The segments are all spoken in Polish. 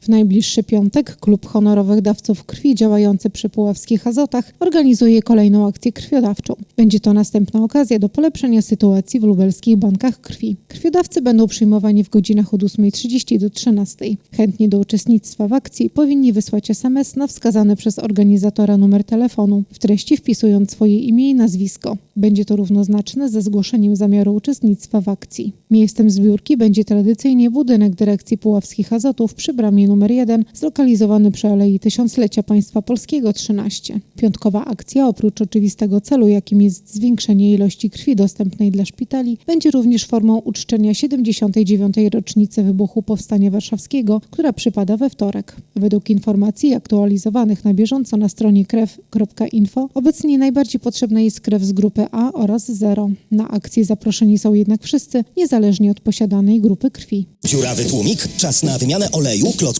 W najbliższy piątek Klub Honorowych Dawców Krwi działający przy Puławskich Azotach organizuje kolejną akcję krwiodawczą. Będzie to następna okazja do polepszenia sytuacji w lubelskich bankach krwi. Krwiodawcy będą przyjmowani w godzinach od 8.30 do 13.00. Chętni do uczestnictwa w akcji powinni wysłać SMS na wskazany przez organizatora numer telefonu, w treści wpisując swoje imię i nazwisko. Będzie to równoznaczne ze zgłoszeniem zamiaru uczestnictwa w akcji. Miejscem zbiórki będzie tradycyjnie budynek dyrekcji Puławskich Azotów przy bramie numer 1, zlokalizowany przy Alei Tysiąclecia Państwa Polskiego 13. Piątkowa akcja, oprócz oczywistego celu, jakim jest zwiększenie ilości krwi dostępnej dla szpitali, będzie również formą uczczenia 79. rocznicy wybuchu Powstania Warszawskiego, która przypada we wtorek. Według informacji aktualizowanych na bieżąco na stronie krew.info, obecnie najbardziej potrzebna jest krew z grupy A oraz 0. Na akcję zaproszeni są jednak wszyscy, niezależnie od posiadanej grupy krwi. Dziurawy tłumik? Czas na wymianę oleju, klocków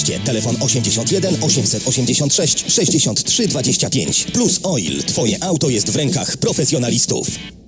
telefon 81 886 63 25. Plus Oil, Twoje auto jest w rękach profesjonalistów.